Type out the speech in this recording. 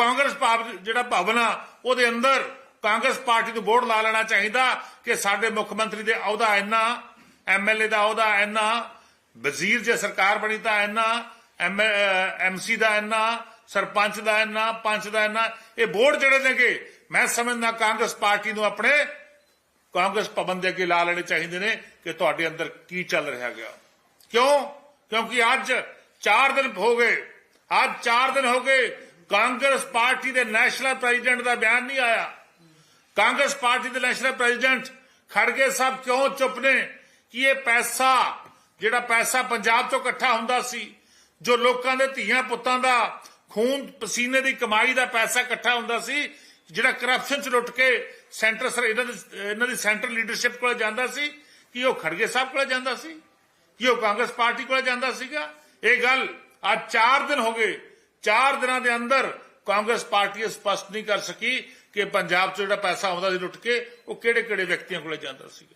ਕਾਂਗਰਸ ਭਵ ਜਿਹੜਾ ਭਵਨ ਆ, ਉਹਦੇ ਅੰਦਰ ਕਾਂਗਰਸ ਪਾਰਟੀ ਨੂੰ ਬੋਰਡ ਲਾ ਲੈਣਾ ਚਾਹੀਦਾ ਕਿ ਸਾਡੇ ਮੁੱਖ ਮੰਤਰੀ ਦੇ ਅਹੁਦਾ ਇੰਨਾ ਐਮਐਲਏ ਦਾ ਅਹੁਦਾ ਇੰਨਾ, ਵਜ਼ੀਰ ਜੇ ਸਰਕਾਰ ਬਣੀ ਤਾਂ ਇੰਨਾ ਐਮਸੀ ਦਾ ਇੰਨਾ, ਸਰਪੰਚ ਦਾ ਇੰਨਾ, ਪੰਚ ਦਾ ਇੰਨਾ, ਇਹ ਬੋਰਡ ਜਿਹੜੇ ਨੇਗੇ, ਮੈਂ ਸਮਝਦਾ ਕਾਂਗਰਸ ਪਾਰਟੀ ਨੂੰ ਆਪਣੇ ਕਾਂਗਰਸ ਭਵਨ ਦੇ ਅੱਗੇ ਲਾ ਲੈਣੇ ਚਾਹੀਦੇ ਨੇ ਕਿ ਤੁਹਾਡੇ ਅੰਦਰ ਕੀ ਚੱਲ ਰਿਹਾ ਗਿਆ ਕਿਉਂ? ਕਿਉਂਕਿ ਅੱਜ 4 ਦਿਨ ਹੋ ਗਏ, ਅੱਜ 4 ਦਿਨ ਹੋ ਗਏ ਕਾਂਗਰਸ ਪਾਰਟੀ ਦੇ ਨੈਸ਼ਨਲ ਪ੍ਰੈਜ਼ੀਡੈਂਟ ਦਾ ਬਿਆਨ ਨਹੀਂ ਆਇਆ। ਕਾਂਗਰਸ ਪਾਰਟੀ ਦੇ ਨੈਸ਼ਨਲ ਪ੍ਰੈਜ਼ੀਡੈਂਟ ਖੜਗੇ ਸਾਹਿਬ ਕਿਉਂ ਚੁੱਪ ਨੇ? ਕਿ ਇਹ ਪੈਸਾ, ਜਿਹੜਾ ਪੈਸਾ ਪੰਜਾਬ ਤੋਂ ਇਕੱਠਾ ਹੁੰਦਾ ਸੀ, ਜੋ ਲੋਕਾਂ ਦੇ ਧੀਆਂ ਪੁੱਤਾਂ ਦਾ ਖੂਨ, ਪਸੀਨੇ ਦੀ ਕਮਾਈ ਦਾ ਪੈਸਾ ਇਕੱਠਾ ਹੁੰਦਾ ਸੀ, ਜਿਹੜਾ ਕਰਪਸ਼ਨ ਚ ਲੁੱਟ ਕੇ ਸੈਂਟਰ ਸਰ ਇਹਨਾਂ ਦੀ ਸੈਂਟਰ ਲੀਡਰਸ਼ਿਪ ਕੋਲ ਜਾਂਦਾ ਸੀ, ਕਿ ਉਹ ਖੜਗੇ ਸਾਹਿਬ ਕੋਲ ਜਾਂਦਾ ਸੀ, ਕਿ ਉਹ ਕਾਂਗਰਸ ਪਾਰਟੀ ਕੋਲ ਜਾਂਦਾ ਸੀਗਾ? ਇਹ ਗੱਲ ਅੱਜ 4 ਦਿਨ ਹੋ ਗਏ 4 ਦਿਨਾਂ ਦੇ ਅੰਦਰ ਕਾਂਗਰਸ ਪਾਰਟੀ ਇਹ ਸਪਸ਼ਟ ਨਹੀਂ ਕਰ ਸਕੀ ਕਿ ਪੰਜਾਬ 'ਚ ਜਿਹੜਾ ਪੈਸਾ ਆਉਂਦਾ ਸੀ ਲੁੱਟ ਕੇ, ਉਹ ਕਿਹੜੇ ਕਿਹੜੇ ਵਿਅਕਤੀਆਂ ਕੋਲੇ ਜਾਂਦਾ ਸੀ